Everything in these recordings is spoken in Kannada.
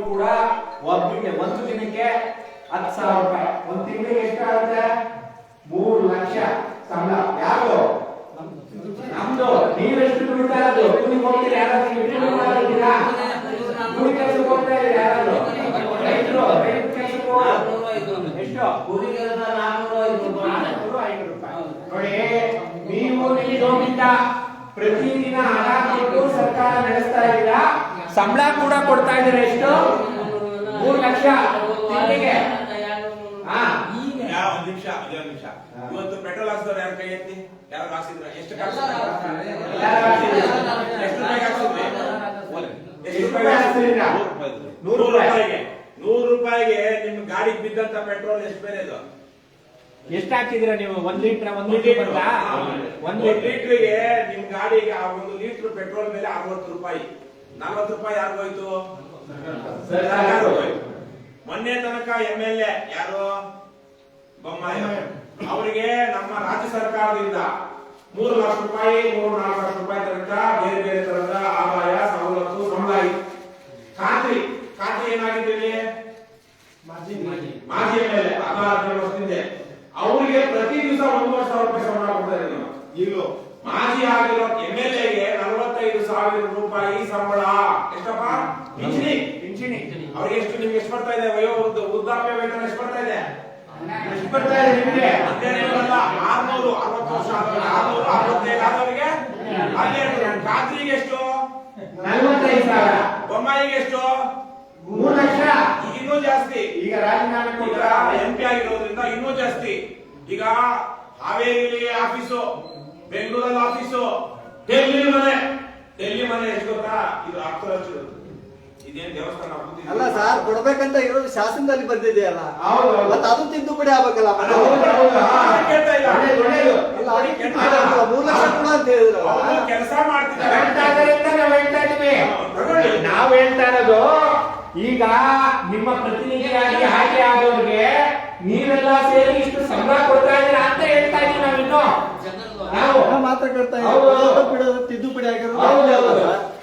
ಕೂಡ ಒಬ್ಬರಿಗೆ ಒಂದು ದಿನಕ್ಕೆ ಹತ್ತು ಸಾವಿರ ರೂಪಾಯಿ. ಒಂದು ತಿಂಗಳಿಗೆ ಎಷ್ಟಾಗುತ್ತೆ? ಮೂರು ಲಕ್ಷ ಸಂಬಳ. ಯಾರು? ನಮ್ದು. ನೀವೆಷ್ಟು ದುಡಿತಾ ಇರೋದು? ಎಷ್ಟು? ಐನೂರು ರೂಪಾಯಿ. ನೋಡಿ ಪ್ರತಿದಿನ ಹಣ ಸರ್ಕಾರ ನಡೆಸ್ತಾ ಇದ್ದೀರಾ? ಸಂಬಳ ಕೂಡ ಕೊಡ್ತಾ ಇದ್ದಾರೆ ಎಷ್ಟು? ಮೂರು ಲಕ್ಷ. ತಿಂಗಳಿಗೆ? ಒಂದ್ ನಿಮಿಷ ಒಂದೇ ಒಂದ್ ನಿಮಿಷ. ಇವತ್ತು ಪೆಟ್ರೋಲ್ ಹಾಕ್ಸಿದವ್ರು ಯಾರ ಕೈ ಎತ್ತಿ? ಯಾರು ಹಾಕ್ಸಿದ್ರ? ಎಷ್ಟು ಎಷ್ಟು ರೂಪಾಯಿಗೆ? ನೂರು ನೂರು ನಿಮ್ ಗಾಡಿಗೆ ಬಿದ್ದಂತ ಪೆಟ್ರೋಲ್ ಎಷ್ಟು ಬೇರೆ ಇದು? ಎಷ್ಟು ಹಾಕಿದೀರಾ ನೀವು? ಒಂದ್ ಲೀಟರ್ ಒಂದ್ ಲೀಟರ್ ಒಂದ್ ಒಂದ್ ಲೀಟರ್. ಲೀಟರ್ಗೆ ನಿಮ್ ಗಾಡಿಗೆ ಆ ಒಂದು ಲೀಟರ್ ಪೆಟ್ರೋಲ್ ಮೇಲೆ ಅರವತ್ತು ರೂಪಾಯಿ. ನಲ್ವತ್ತು ರೂಪಾಯಿ ಯಾರಿಗೋಯ್ತು. ಮೊನ್ನೆ ತನಕ ಎಂ ಎಲ್ ಎ ಯಾರು? ಬೊಮ್ಮಾಯಿ. ಅವರಿಗೆ ನಮ್ಮ ರಾಜ್ಯ ಸರ್ಕಾರದಿಂದ ಮೂರು ಲಕ್ಷ ರೂಪಾಯಿ ಮೂರು ನಾಲ್ಕು ಲಕ್ಷ ರೂಪಾಯಿ ತನಕ ಬೇರೆ ಬೇರೆ ತರದ ಆದಾಯ ಸವಲತ್ತು ಸಂಬಳ. ಖಾತ್ರಿ ಖಾತ್ರಿ ಏನಾಗಿದ್ದೀವಿ ಮಾಜಿ ಎಂ ಎಲ್ ಎ. ಹದಿನಾರು ವರ್ಷದಿಂದ ಅವರಿಗೆ ಪ್ರತಿ ದಿವಸ ಒಂದೂವರೆ ಸಾವಿರ ರೂಪಾಯಿ ಸಂಬಳ ಕೊಡ್ತಾ ಇದ್ದೀವಿ ನಾವು. ಈಗಲೂ. ಮಾಜಿ ಆಗಿರೋ ಎಂ ಎಲ್ ಎಗೆ ನಲವತ್ತೈದು ಸಾವಿರ ರೂಪಾಯಿ ಸಂಬಳ ಎಷ್ಟಪ್ಪ ಪಿಂಚಣಿ ಪಿಂಚಣಿ ಅವ್ರಿಗೆ ಎಷ್ಟು ನಿಮ್ಗೆ ಎಷ್ಟು ಬರ್ತಾ ಇದೆ ವಯೋ ವೃದ್ಧ ವೃದ್ಧಾಪ್ಯ ವೇತನ ಎಷ್ಟು ಬರ್ತಾ ಇದೆ ಎಷ್ಟು ಬರ್ತಾ ಇದೆ ನಿಮ್ಗೆ. ಹದಿನೈದು ಅಲ್ಲ ಆರ್ನೂರು ಅರವತ್ತು ವರ್ಷ ಆರ್ನೂರು ಅರವತ್ತೈದು ಆದವರಿಗೆ? ಹನ್ನೆರಡು ಖಾತ್ರಿಗೆ ಎಷ್ಟು? ನಲ್ವತ್ತೈದು ಸಾವಿರ. ಬೊಮ್ಮಾಯಿಗೆ ಎಷ್ಟು? ಮೂರು ಲಕ್ಷ. ಈಗ ಇನ್ನೂ ಜಾಸ್ತಿ. ಈಗ ರಾಜೀನಾಮೆ ಎಂ ಪಿ ಆಗಿರೋದ್ರಿಂದ ಇನ್ನೂ ಜಾಸ್ತಿ. ಈಗ ಹಾವೇರಿಲಿ ಆಫೀಸು ಬೆಂಗಳೂರಲ್ಲಿ ಆಫೀಸು ಡೆಲ್ಲಿ ಮನೆ. ಡೆಲ್ಲಿ ಮನೆ ಎಷ್ಟು ಗೊತ್ತಾ? ಇದು ಹತ್ತು ಲಕ್ಷ ಕೂತಿದ್ದೀವಿ. ಅಲ್ಲ ಸರ್ ಕೊಡ್ಬೇಕಂತ ಇರೋದು ಶಾಸನದಲ್ಲಿ ಬಂದಿದೆಯಲ್ಲ. ಮತ್ತೆ ಅದು ತಿದ್ದುಪಡಿ ಆಗ್ಬೇಕಲ್ಲ. ಮೂರು ಲಕ್ಷ ಕೂಡ ಅಂತ ಹೇಳಿದ್ರಲ್ಲ. ನಾವು ಹೇಳ್ತಾ ಇದೀವಿ ತಗೊಳ್ಳಿ. ನಾವು ಹೇಳ್ತಾ ಇರೋದು ಈಗ ನಿಮ್ಮ ಪ್ರತಿನಿಧಿಯಾಗಿ ಆಯ್ಕೆ ಆದವ್ರಿಗೆ ನೀವೆಲ್ಲ ಸೇರಿ ಇಷ್ಟು ಸಂಬಳ ಕೊಡ್ತಾ ಇದ್ದೀರಾ ಅಂತ ಹೇಳ್ತಾ ಇದೀವಿ ನಾವಿನ್ನು. ನಾವು. ನಾವು ಮಾತ್ರ ಕೇಳ್ತಾ ಹೌದು. ಇರೋದು ಬಿಡೋದು ತಿದ್ದುಪಡಿ ಆಗಿರೋದು.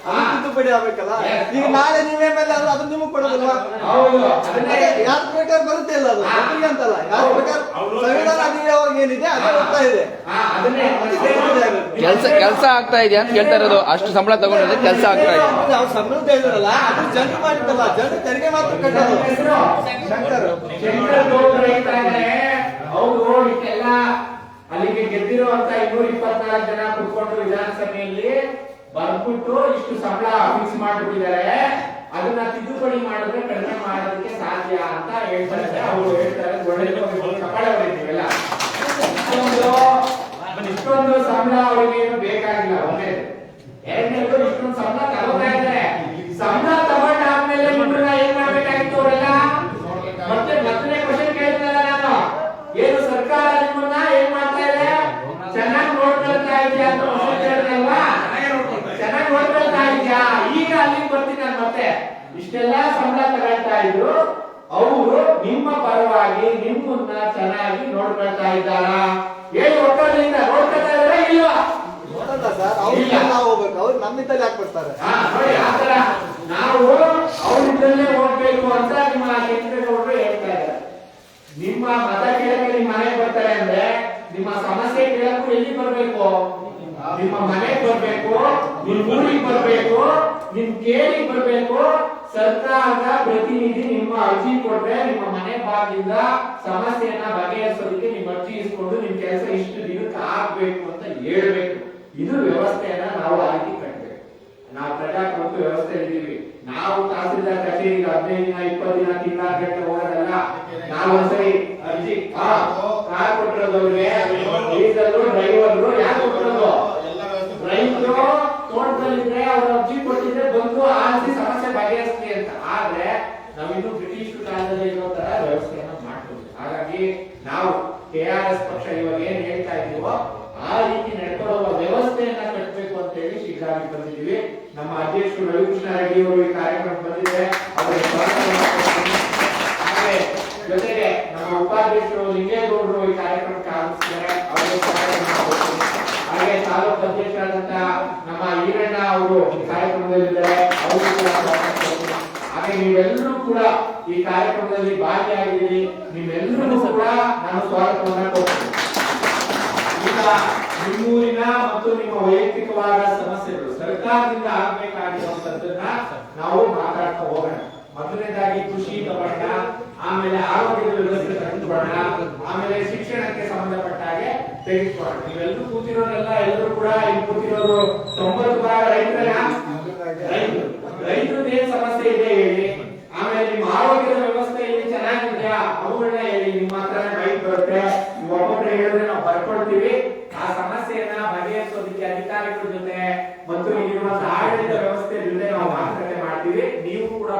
ತಿದ್ದುಪಡಿ ಆಗ್ಬೇಕಲ್ಲ? ಈಗ ನಾಳೆ ನೀವೇ ಮೇಲೆ ಅಲ್ಲ ಅದು ನಿಮಗೆ ಕೊಡೋದಲ್ಲ ಹೌದು. ಅದನ್ನೇ ಅದೇ ಯಾರ ಪ್ರಕಾರ ಬರುತ್ತೆ ಇಲ್ಲ ಅದು? ಅದ್ರಿಗೆ ಒಬ್ಬರಿಗೆ ಅಂತಲ್ಲ. ಯಾರ ಪ್ರಕಾರ ಸಂವಿಧಾನ ಅಧಿಕಾರವಾಗಿ ಏನಿದೆ ಅದೇ ಹೋಗ್ತಾ ಇದೆ. ಕೆಲಸ ಕೆಲಸ ಆಗ್ತಾ ಇದೆ ಅಂತ ಕೇಳ್ತಾ ಇರೋದು. ಅಷ್ಟು ಸಂಬಳ ತಗೊಂಡಿದ್ರೆ ಕೆಲಸ ಆಗ್ತಾ ಇದೆ. ಅವ್ರು ಸಂಬಳ ಹೇಳಿದ್ರಲ್ಲ ಅದು ಜನರು ಮಾಡಿದ್ದಲ್ಲ ಜನರು ತೆರಿಗೆ ಮಾತ್ರ ಕಟ್ಟೋದು. ಹೇಳ್ತಾ ಅವರು ಇಷ್ಟೆಲ್ಲ ಅಲ್ಲಿಗೆ ಗೆದ್ದಿರುವಂತ ಇನ್ನೂರ ಇಪ್ಪತ್ನಾಲ್ಕು ಜನ ಕುತ್ಕೊಂಡು ವಿಧಾನಸಭೆಯಲ್ಲಿ ಬರ್ಬಿಟ್ಟು ಇಷ್ಟು ಸಂಬಳ ಫಿಕ್ಸ್ ಮಾಡ್ಬಿಟ್ಟಿದ್ದಾರೆ. ಅದನ್ನ ತಿದ್ದುಪಡಿ ಮಾಡಿದ್ರೆ ಕಡಿಮೆ ಮಾಡೋದಕ್ಕೆ ಸಾಧ್ಯ ಅಂತ ಹೇಳ್ತಾರೆ. ಅವರು ಹೇಳ್ತಾರೆ, ಒಳ್ಳೆ ಇಷ್ಟೊಂದು ಸಂಬಳ ಅವರಿಗೆ ಏನು ಬೇಕಾಗಿಲ್ಲ ಒಂದೇದು ಎರಡನೇದು ಇಷ್ಟೊಂದು ಸಂಬಳ ತಗೋತಾ ಇದ್ದಾರೆ ಸಂಬಳ ತಗೊಂಡಾದ್ಮೇಲೆ ನಿಮ್ಮನ್ನ ಏನ್ ಮಾಡ್ಬೇಕಾಗಿತ್ತು ಅವರೆಲ್ಲ ಮತ್ತೆ ಮತ್ತನೇ ಕ್ವಶನ್ ಕೇಳ್ತಾರ ನಾನು ಏನು ಸರ್ಕಾರ ನಿಮ್ಮನ್ನ ಏನ್ ಮಾಡ್ತಾ ಇದೆ ಚೆನ್ನಾಗಿ ನೋಡ್ಕೊಳ್ತಾ ಇದೆಯಾ ಅಂತ ಕ್ವಶನ್ ಕೇಳ್ತಲ್ವಾ ಚೆನ್ನಾಗೇ ನೋಡ್ಕೊಳ್ತಾ ಇದೆ. ಚೆನ್ನಾಗಿ ನೋಡ್ಕೊಳ್ತಾ ಇದೆಯಾ ಈಗ ಅಲ್ಲಿಗೆ ಬರ್ತೀನಿ ನಾನು ಮತ್ತೆ ಇಷ್ಟೆಲ್ಲ ಸಂಬಳ ತಗೊಳ್ತಾ ಇದ್ರು ಅವರು ನಿಮ್ಮ ಪರವಾಗಿ ನಿಮ್ಮನ್ನ ಚೆನ್ನಾಗಿ ನೋಡ್ಕೊಳ್ತಾ ಇದ್ದಾರಾ ಏನು ಒಕ್ಕಲಿಂದ ನೋಡ್ಕೊಳ್ತಾ ಇದಾರಾ ನೋಡಲ್ಲ ಸರ್ ಅವ್ರಿಗೆ ನಾವು ಹೋಗ್ಬೇಕು ಅವ್ರು ನಮ್ಮಿಂದಲೇ ಯಾಕೆ ಬರ್ತಾರೆ ಹಾ, ನೋಡಿ ಆ ತರ ನಾವು ಅವರಿದ್ದಲ್ಲೇ ಹೋಗ್ಬೇಕು ಅಂತ ನಿಮ್ಮ ಕೆಂಪೇಗೌಡರು ಹೇಳ್ತಾ ಇದ್ದಾರೆ ನಿಮ್ಮ ಮತ ಕೇಳಕ್ಕೆ ನಿಮ್ಮ ಮನೆಗೆ ಬರ್ತಾರೆ ಅಂದ್ರೆ ನಿಮ್ಮ ಸಮಸ್ಯೆ ಕೇಳಕ್ಕೂ ಎಲ್ಲಿ ಬರ್ಬೇಕು ನಿಮ್ಮ ಮನೆಗೆ ಬರ್ಬೇಕು ನಿಮ್ ಊರಿಗೆ ಬರ್ಬೇಕು ನಿಮ್ ಕೇಳಿಗೆ ಬರ್ಬೇಕು ಸರ್ಕಾರದ ಪ್ರತಿನಿಧಿ ನಿಮ್ಮ ಅರ್ಜಿ ಕೊಟ್ರೆ ನಿಮ್ಮ ಮನೆ ಬಾಗಿಲಿಂದ ಸಮಸ್ಯೆಯನ್ನ ಬಗೆಹರಿಸೋದಕ್ಕೆ ನಿಮ್ಮ ಅರ್ಜಿ ಇಸ್ಕೊಂಡು ನಿಮ್ ಕೆಲಸ ಇಷ್ಟು ದಿನಕ್ಕೆ ಆಗ್ಬೇಕು ಅಂತ ಹೇಳ್ಬೇಕು. ಇದು ವ್ಯವಸ್ಥೆಯನ್ನ ನಾವು ಆ ರೀತಿ ಕಟ್ಟಬೇಕು ನಾವು ಪ್ರಜಾಪ್ರಭುತ್ವ ವ್ಯವಸ್ಥೆ ಇದ್ದೀವಿ ನಾವು ತಹಸೀಲ್ದಾರ್ ಕಚೇರಿಗೆ ಹದಿನೈದು ದಿನ ಇಪ್ಪತ್ತು ದಿನ ತಿಂಗಳ ಹೋಗೋದಲ್ಲ ನಾವು ಸರಿ ಅರ್ಜಿ ಕೊಟ್ಟಿರೋದವ್ರಿಗೆ ಡೀಸೆಲ್ ಡ್ರೈವರ್ರು ಯಾರು ಕೊಟ್ಟಿರೋದು ರೈತರು ತೋಟದಲ್ಲಿದ್ರೆ ಅವ್ರ ಅರ್ಜಿ ಕೊಟ್ಟಿದ್ರೆ ಬಂದು ಆರಿಸಿ ಸಮಸ್ಯೆ ಬಗೆಹರಿಸ್ಲಿ ಅಂತ ಆದ್ರೆ ನಾವಿನ್ನು ಬ್ರಿಟಿಷ್ ಕಾಲದಲ್ಲಿ ಇರೋ ತರ ವ್ಯವಸ್ಥೆಯನ್ನ ಮಾಡ್ತೀವಿ ಹಾಗಾಗಿ ನಾವು ಕೆ ಆರ್ ಎಸ್ ಪಕ್ಷ ಇವಾಗ ಏನ್ ಹೇಳ್ತಾ ಇದೀವೋ ಆ ರೀತಿ ನಡ್ಕೊಳ್ಳುವ ವ್ಯವಸ್ಥೆಯನ್ನ ಕಟ್ಟಬೇಕು ಅಂತ ಹೇಳಿ ಶೀಘ್ರವಾಗಿ ಬಂದಿದ್ದೀವಿ. ನಮ್ಮ ಅಧ್ಯಕ್ಷರು ರವಿಕೃಷ್ಣ ರೆಡ್ಡಿ ಅವರು ಈ ಕಾರ್ಯಕ್ರಮ ಬಂದಿದೆ ಜೊತೆಗೆ ನಮ್ಮ ಉಪಾಧ್ಯಕ್ಷರು ಲಿಂಗೇಗೌಡರು ಈ ಕಾರ್ಯಕ್ರಮಕ್ಕೆ ಆಗಮಿಸಿದ್ದಾರೆ. ಹಾಗೆ ತಾಲೂಕು ಅಧ್ಯಕ್ಷರಾದಂತಹ ನಮ್ಮ ಈರಣ್ಣ ಅವರು ಈ ಕಾರ್ಯಕ್ರಮದಲ್ಲಿದ್ದಾರೆ. ಅವರು. ಹಾಗೆ ನೀವು ನೀವೆಲ್ಲರೂ ಕೂಡ ಈ ಕಾರ್ಯಕ್ರಮದಲ್ಲಿ ಭಾಗಿಯಾಗಿದ್ದೀರಿ. ನಿಮ್ಮೆಲ್ಲರೂ ಕೂಡ ನಾನು ಸ್ವಾಗತವನ್ನ ಕೊಡ್ತೀನಿ. ಈಗ ನಿಮ್ಮೂರಿನ ಮತ್ತು ನಿಮ್ಮ ವೈಯಕ್ತಿಕವಾದ ಸಮಸ್ಯೆಗಳು ಸರ್ಕಾರದಿಂದ ಆಗ್ಬೇಕಾಗಿರುವಂತದ್ದನ್ನ ನಾವು ಮಾತಾಡ್ತಾ ಹೋಗೋಣ. ಮೊದಲನೇದಾಗಿ ಕೃಷಿ ತಗೊಂಡ ಆಮೇಲೆ ಆರೋಗ್ಯದ ವ್ಯವಸ್ಥೆ ತೆಗೆದುಕೊಳ್ಳೋಣ ಆಮೇಲೆ ಶಿಕ್ಷಣಕ್ಕೆ ಸಂಬಂಧಪಟ್ಟ ಹಾಗೆ ತೆಗೆದುಕೊಳ್ಳೋಣ. ನೀವೆಲ್ಲರೂ ಕೂತಿರೋರೆಲ್ಲ ಎಲ್ಲರೂ ಕೂಡ ಇಲ್ಲಿ ಕೂತಿರೋರು ತೊಂಬತ್ತು ಭಾಗ ರೈತರ? ರೈತರು ರೈತರದ್ದು ಏನ್ ಸಮಸ್ಯೆ ಇದೆ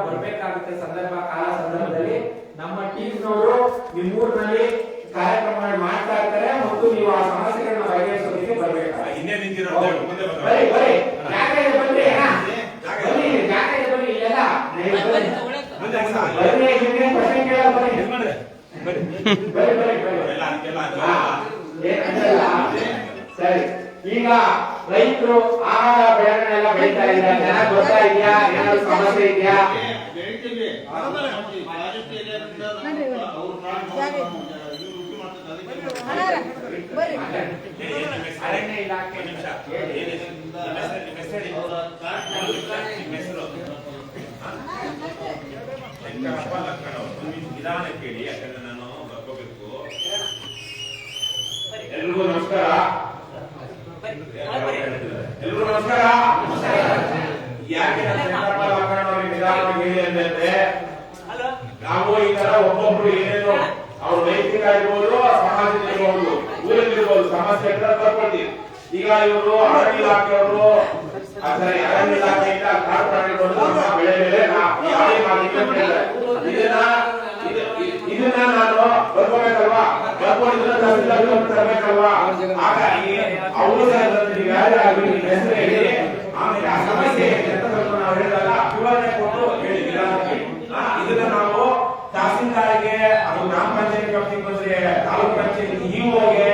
ಬರ್ಬೇಕಾಗುತ್ತೆ ಸಂದರ್ಭ ಕಾಲ ಸಂದರ್ಭದಲ್ಲಿ ನಮ್ಮ ಟೀಮ್ನವರು ನಿಮ್ಮೂರಿನಲ್ಲಿ ಕಾರ್ಯಕ್ರಮ ಮಾಡ್ತಾ ಇರ್ತಾರೆ ಮತ್ತು ನೀವು ಆ ಸಮಸ್ಯೆಗಳನ್ನ ಬಗೆಹರಿಸೋದಕ್ಕೆ ಬರಬೇಕು ಹಿಂದೆ ನಿಂತಿರೋ ಮುಂದೆ ಬಂದ್ರು. ಬನ್ನಿ ಬನ್ನಿ ಜಾಗ ಇದೆ ಬನ್ನಿ ಅಣ್ಣ. ಬನ್ನಿ ಜಾಗ ಇದೆ ಬನ್ನಿ ಇಲ್ಲೆಲ್ಲ ಬನ್ನಿ ಮುಂದೆ ಸಾಕು. ಬನ್ನಿ ನಿಮ್ಗೆ ಪ್ರಶ್ನೆ ಕೇಳಲ್ಲ ಬನ್ನಿ ಬನ್ನಿ. ಬನ್ನಿ ಬನ್ನಿ ಬನ್ನಿ ಎಲ್ಲ ಅದಕ್ಕೆಲ್ಲ ಅದು. ಹಾ, ಏನ್ ಅಡ್ಡಿಲ್ಲ. ಸರಿ ಈಗ ರೈತರು ಆಹಾರ ಬೆಳೆಗಳನ್ನೆಲ್ಲ ಬೆಳೀತಾ ಇದ್ದಾರೆ ಜನ ಗೊತ್ತಾ ಇದೆಯಾ ಏನಾದ್ರು ಸಮಸ್ಯೆ ಇದೆಯಾ? ಅರಣ್ಯ ಇಲಾಖೆ ನಿಧಾನ ಕೇಳಿ ಏನ್ ಹೆಸರು? ನಿಮ್ಮ ಹೆಸರು- ನಿಮ್ಮ ಹೆಸರು ಹೇಳಿ. ನಿಮ್ಮ ಹೆಸರು? ಹಾ? ಶಂಕರಪ್ಪ ಲಕ್ಕಣ ಅವ್ರು. ಒಂದ್ ನಿಮಿಷ ನಿಧಾನ ಕೇಳಿ ಯಾಕಂದ್ರೆ ನಾನು ಬರ್ಕೋಬೇಕು ಎಲ್ರಿಗೂ ನಮಸ್ಕಾರ ಎಲ್ರಿಗೂ ನಮಸ್ಕಾರ ಯಾಕೆ ನಾನು ಶಂಕರಪ್ಪ ಲಕ್ಕಣ್ಣ ಅವ್ರಿಗೆ ನಿಧಾನವಾಗಿ ಹೇಳಿ ಅಂತಂದ್ರೆ ನಾವು ಈ ತರ ಒಬ್ಬೊಬ್ರು ಏನೇನು ಅವ್ರ ವೈಯಕ್ತಿಕ ಇರ್ಬೋದು ಸಮಾಜದ ಇರ್ಬೋದು ಊರಲ್ಲಿ ಇರ್ಬೋದು ಸಮಸ್ಯೆ ಅಂತ ಬರ್ಕೊಳ್ತೀವಿ ಈಗ ಇವರು ಅರಣ್ಯ ಇಲಾಖೆಯವರು ಅರಣ್ಯ ಇಲಾಖೆಯಿಂದ ಬೆಳೆ ಮೇಲೆ ಇದನ್ನ, ಇದು- ಇದು- ಇದನ್ನ ನಾನು ಬರ್ಕೋಬೇಕಲ್ವಾ? ಬರ್ಕೊಂಡಿದ್ರೆ ತರಬೇಕಲ್ವಾ? ಹಾಗಾಗಿ ಅವರು ಯಾರೇ ಆಗಲಿ ಹೆಸರು ಹೇಳಿ, ಆಮೇಲೆ ಆ ಸಮಸ್ಯೆ ನಾವು ಹೇಳಿದಾಗ ವಿವರಣೆ ಕೊಟ್ಟು ಹೇಳಿ ನಿಧಾನಕ್ಕೆ. ಆ, ಇದನ್ನ ನಾವು ತಹಸೀಲ್ದಾರ್ಗೆ ಅದು ಗ್ರಾಮ ಪಂಚಾಯತ್ ವ್ಯಾಪ್ತಿಗೆ ಬಂದ್ರೆ ತಾಲೂಕ್ ಪಂಚಾಯತ್ ಇಒಗೆ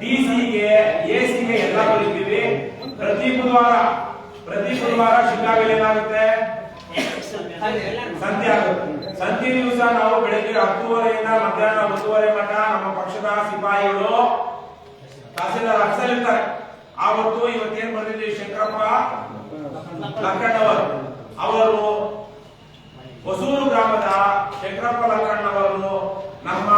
ಡಿಸಿಗೆ ಎಸಿಗೆ ಎಲ್ಲ ಬರೀತೀವಿ ಪ್ರತಿ ಬುಧವಾರ ಪ್ರತಿ ಶಿಕಾಗಲ್ಲಿ ಏನಾಗುತ್ತೆ? ಸಂತೆ ಆಗುತ್ತೆ. ಸಂತೆ ದಿವಸ ನಾವು ಬೆಳಿಗ್ಗೆ ಹತ್ತುವರೆಯಿಂದ ಮಧ್ಯಾಹ್ನ ಒಂದೂವರೆ ಮಠ, ನಮ್ಮ ಪಕ್ಷದ ಸಿಪಾಯಿಗಳು ತಹಸೀಲ್ದಾರ್ ಅಫ್ಸಲ್ ಇರ್ತಾರೆ. ಆವತ್ತು ಇವತ್ತೇನ್ ಬಂದಿದ್ವಿ ಶಂಕರಪ್ಪ? ಲಕ್ಕಣ್ಣವರು. ಅವರು ಹೊಸೂರು ಗ್ರಾಮದ ಶಂಕರಪ್ಪ ಲಕ್ಕಣ್ಣವರು ನಮ್ಮ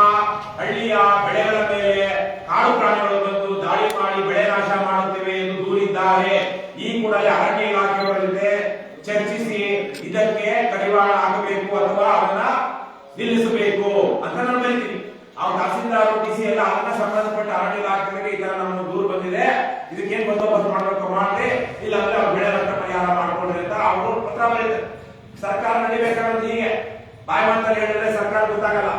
ಹಳ್ಳಿಯ ಬೆಳೆಗಳ ಮೇಲೆ ಕಾಡು ಪ್ರಾಣಿಗಳು ಬಂದು ದಾಳಿ ಮಾಡಿ ಬೆಳೆ ನಾಶ ಮಾಡುತ್ತಿವೆ ಎಂದು ದೂರಿದ್ದಾರೆ ಈ ಕೂಡಲೇ ಅರಣ್ಯ ಇಲಾಖೆಯವರ ಜೊತೆ ಚರ್ಚಿಸಿ ಇದಕ್ಕೆ ಹಾಕಬೇಕು ಅಥವಾ ಅದನ್ನ ನಿಲ್ಲಿಸಬೇಕು ಅಂತ ನಾನು ಬರೀತೀನಿ ಅವ್ರು ತಹಸೀಲ್ದಾರ್, ಡಿ ಸಿ ಎಲ್ಲ ಅದನ್ನ ಸಂಬಂಧಪಟ್ಟ ಅರಣ್ಯ ಇಲಾಖೆಗೆ ಈ ತರ ನಮ್ಮ ದೂರು ಬಂದಿದೆ. ಇದಕ್ಕೇನ್ ಬಂದೋಬಸ್ತ್ ಮಾಡಬೇಕು ಮಾಡ್ರಿ. ಇಲ್ಲ ಅಂದ್ರೆ ಅವ್ರು ಬೆಳೆ ನಷ್ಟ ಪರಿಹಾರ ಮಾಡ್ಕೊಡ್ರಿ ಅಂತ ಅವರು ಪತ್ರ ಬರೀತಾರೆ. ಸರ್ಕಾರ ನಡಿಬೇಕಾದ್ರೆ ಹೀಗೆ. ಬಾಯಿ ಮಾತಲ್ಲಿ ಹೇಳಿದ್ರೆ ಸರ್ಕಾರ ಗೊತ್ತಾಗಲ್ಲ.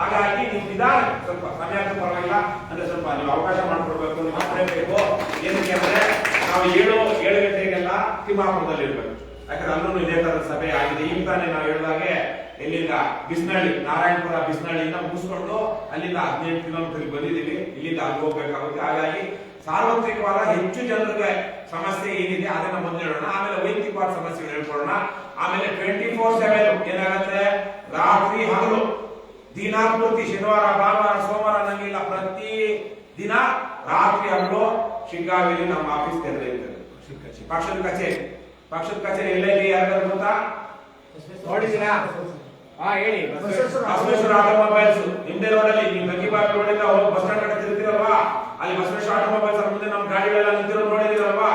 ಹಾಗಾಗಿ ನೀವು ವಿಧಾನ ಸ್ವಲ್ಪ ಸಮಯ ಪರವಾಗಿಲ್ಲ, ಅಂದ್ರೆ ಸ್ವಲ್ಪ ನೀವು ಅವಕಾಶ ಮಾಡ್ಕೊಡ್ಬೇಕು ನೀವು ಮಾತಾಡಬೇಕು ಏನಕ್ಕೆ ಅಂದ್ರೆ ನಾವು ಏಳು ಏಳು ಗಂಟೆಗೆಲ್ಲ ತಿಮ್ಮಾಪುರದಲ್ಲಿ ಇರ್ಬೇಕು ಯಾಕಂದ್ರೆ ಅಲ್ಲೂ ಇದೇ ತರದ ಸಭೆ ಆಗಿದೆ. ಈಗ ತಾನೇ ನಾವು ಹೇಳಿದಾಗೆ ಇಲ್ಲಿಂದ ಬಿಸ್ನಳ್ಳಿ, ನಾರಾಯಣಪುರ ಬಿಸ್ನಳ್ಳಿಯಿಂದ ಮುಗಿಸ್ಕೊಂಡು ಅಲ್ಲಿಂದ ಹದಿನೆಂಟು ಕಿಲೋಮೀಟರ್ ಬಂದಿದ್ದೀವಿ. ಇಲ್ಲಿಂದ ಅಲ್ಲಿ ಹೋಗ್ಬೇಕಾಗುತ್ತೆ. ಹಾಗಾಗಿ ಸಾರ್ವತ್ರಿಕವಾದ ಹೆಚ್ಚು ಜನರಿಗೆ ಸಮಸ್ಯೆ ಏನಿದೆ, ಅದನ್ನ ಮುಂದೆ ಹೇಳೋಣ ಆಮೇಲೆ ವೈಯಕ್ತಿಕವಾದ ಸಮಸ್ಯೆಗಳು ಹೇಳ್ಕೊಳ್ಳೋಣ. ಆಮೇಲೆ ಟ್ವೆಂಟಿ ಫೋರ್ ಸೆವೆನ್ ಏನಾಗುತ್ತೆ? ರಾತ್ರಿ ಹಗಲು. ದಿನಾಪೂರ್ತಿ ಶನಿವಾರ, ಭಾನುವಾರ, ಸೋಮವಾರ ನಂಗಿಲ್ಲ ಪ್ರತಿ ದಿನ ರಾತ್ರಿ ಹಗಲು ಶಿಗ್ಗಾವಿಯಲ್ಲಿ ನಮ್ಮ ಆಫೀಸ್ ತೆರೆದಿರ್ತದೆ. ಪಕ್ಷದ ಕಚೇರಿ. ಪಕ್ಷದ ಕಚೇರಿ ಎಲ್ಲೆಲ್ಲಿ ಯಾರಿಗಾದ್ರು ಗೊತ್ತಾ? ನೋಡಿದ್ದೀರಾ? ಹಾ ಹೇಳಿ. ಬಸವೇಶ್ವರ ಆಟೋಮೊಬೈಲ್ಸ್ ನಿಮ್ದೇ ರೋಡಲ್ಲಿ ನೀವು ಗಂಗಿಬಾವಿ ರೋಡಿಂದ ಹೋಗಿ ಬಸ್ ಸ್ಟ್ಯಾಂಡ್ ಕಡೆ ತಿರುಗ್ತಿರಲ್ವಾ? ಅಲ್ಲಿ ಬಸವೇಶ್ವರ ಆಟೋಮೊಬೈಲ್ಸ್ ಮುಂದೆ ನಮ್ಮ ಗಾಡಿಗಳೆಲ್ಲ ನಿಂತಿರೋ ನೋಡಿದಿರಲ್ವಾ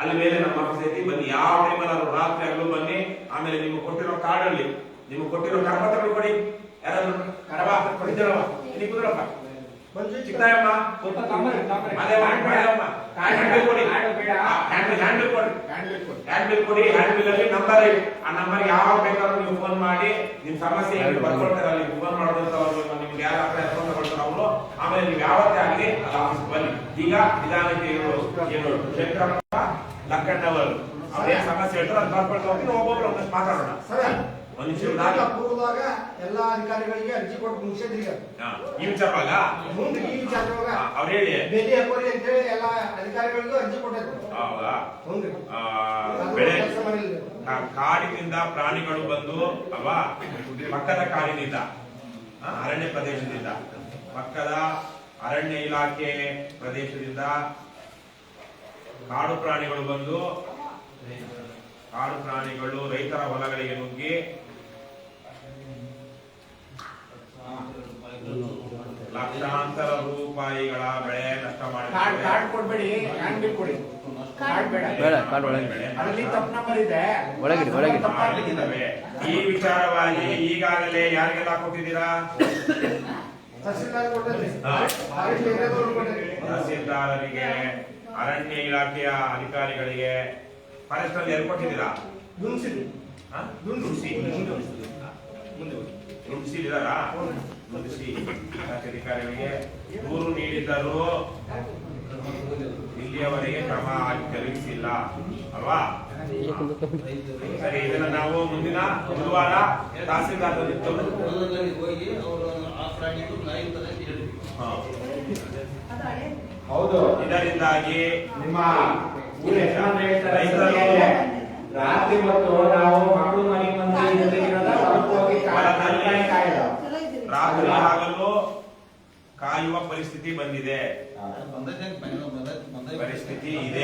ಅಲ್ಲಿ ಮೇಲೆ ನಮ್ಮ ಆಫೀಸ್ ಐತಿ. ಬನ್ನಿ ಯಾವ ಟೈಮಲ್ಲಿ ರಾತ್ರಿ ಆಗ್ಲೂ ಬನ್ನಿ. ಆಮೇಲೆ ನಿಮ್ಗೆ ಕೊಟ್ಟಿರೋ ಕಾರ್ಡ್ ಅಲ್ಲಿ ನಿಮ್ಗೆ ಕೊಟ್ಟಿರೋ ಕರಪತ್ರಗಳು ಕೊಡಿ. ಯಾರಾದ್ರು ಕರಬ ಕೊಡಿದ್ದೀರವ ಇಲ್ಲಿ ಕುದ್ರಪ್ಪ. ಚಿಕ್ಕಮ್ಮ ಅದೇ ಮಾಡಿ ಕೊಡಿ. ಹ್ಯಾಂಡ್ ಹ್ಯಾಂಡ್ ಕೊಡಿ. ಹ್ಯಾಂಡಲ್ ಬಿಲ್ ಕೊಡಿ ಹ್ಯಾಂಡಲ್ ಅಲ್ಲಿ ನಂಬರ್ ಆ ನಂಬರ್ ಯಾವಾಗ ಬೇಕಾದ್ರೂ ನೀವು ಫೋನ್ ಮಾಡಿ ನಿಮ್ ಸಮಸ್ಯೆ ಏನು ಬರ್ಕೊಳ್ತಾರೆ ಅಲ್ಲಿ ಫೋನ್ ಮಾಡೋದಂತ ಅವ್ರು ನಿಮ್ಗೆ ಯಾರು ಹತ್ರ ಫೋನ್ ತಗೊಳ್ತಾರೆ ಅವರು. ಆಮೇಲೆ ನೀವು ಯಾವತ್ತೇ ಆಗಲಿ ಅಲ್ಲಿ ಆಫೀಸ್ ಬನ್ನಿ. ಈಗ ನಿಧಾನಕ್ಕೆ ಏನು ಏನು ಶಂಕರಪ್ಪ ಲಕ್ಕಣ್ಣವರು. ಅವ್ರೇನ್ ಸಮಸ್ಯೆ ಹೇಳ್ತಾರೆ ಅದು ಬರ್ಕೊಳ್ತಾ ಹೋಗಿ ನಾವು ಒಬ್ಬೊಬ್ರು ಒಂದಷ್ಟು ಮಾತಾಡೋಣ. ಒಂದ್ ಇದೆಲ್ಲ ಪೂರ್ವದಾಗ ಎಲ್ಲಾ ಅಧಿಕಾರಿಗಳಿಗೆ ಅರ್ಜಿ ಕೊಟ್ಟು ಮುಗಿಸಿದ್ರಿ. ಈ ವಿಚಾರವಾಗ? ಮುಂದೆ ಈ ವಿಚಾರದೊಳಗ ಅವ್ರು ಹೇಳಿ. ಭೇಟಿ ಹಾಕೋರಿ ಅಂತೇಳಿ ಎಲ್ಲಾ ಅಧಿಕಾರಿಗಳಿಗೂ ಅರ್ಜಿ ಕೊಟ್ಟಿದ್ರು. ಹೌದಾ? ಬೆಳೆ ಕಾಡಿನಿಂದ ಪ್ರಾಣಿಗಳು ಬಂದು ಅಲ್ವಾ? ಪಕ್ಕದ ಕಾಡಿನಿಂದ ಅರಣ್ಯ ಪ್ರದೇಶದಿಂದ ಪಕ್ಕದ ಅರಣ್ಯ ಇಲಾಖೆ ಪ್ರದೇಶದಿಂದ ಕಾಡು ಪ್ರಾಣಿಗಳು ಬಂದು ಕಾಡು ಪ್ರಾಣಿಗಳು ರೈತರ ಹೊಲಗಳಿಗೆ ನುಗ್ಗಿ ಲಕ್ಷಾಂತರ ರೂಪಾಯಿಗಳ ಬೆಳೆ ನಷ್ಟ ಮಾಡಿ ಮಾಡಿದ್ದಾರೆ. ಕಾರ್ಡ್ ಕೊಡ್ಬೇಡಿ ಹ್ಯಾಂಡ್ ಕೊಡಿ. ಕಾರ್ಡ್ ಬೇಡ. ಬೇಡ ಕಾರ್ಡ್ ಒಳಗೆ ಅದರಲ್ಲಿ ತಪ್ಪು ನಂಬರ್ ಇದೆ. ಒಳಗಿಡಿ, ಒಳಗಿಡಿ. ಮಾಡಿದ್ದಾವೆ. ಈ ವಿಚಾರವಾಗಿ ಈಗಾಗಲೇ ಯಾರಿಗೆಲ್ಲ ಕೊಟ್ಟಿದ್ದೀರಾ? ತಹಸೀಲ್ದಾರರಿಗೆ ಅರಣ್ಯ ಇಲಾಖೆಯ ಅಧಿಕಾರಿಗಳಿಗೆ ಫಾರೆಸ್ಟ್ ಅಲ್ಲಿ ಎಲ್ಲಿ ಕೊಟ್ಟಿದ್ದೀರಾ? ದುನ್ಸಿದ್ರಿ ಹಾ? ನುಡಿಸಿ ಇಲಾಖೆ ಅಧಿಕಾರಿಗಳಿಗೆ ದೂರು ನೀಡಿದ್ದರೂ ಇಲ್ಲಿಯವರೆಗೆ ಕ್ರಮ ಜರುಗಿಸಿಲ್ಲ ಅಲ್ವಾ ಸರಿ ಇದನ್ನ ನಾವು ಮುಂದಿನ ಬುಧವಾರ ತಹಸೀಲ್ದಾರ್ ಹೋಗಿ ಅವರು ಆ ಪ್ರಾಣಿಗಳು ಹೌದು ಇದರಿಂದಾಗಿ ನಿಮ್ಮ ರೈತರು. ರಾತ್ರಿ ಮತ್ತು ನಾವು ಮಕ್ಕಳು ಮನೆ ಮಂದಿ ಜೊತೆಗಿರೋದ ಹೊರಗೆ ಹೋಗಿ. ರಾತ್ರಿ ಆಗಲು ಕಾಯುವ ಪರಿಸ್ಥಿತಿ ಬಂದಿದೆ. ಪರಿಸ್ಥಿತಿ ಇದೆ.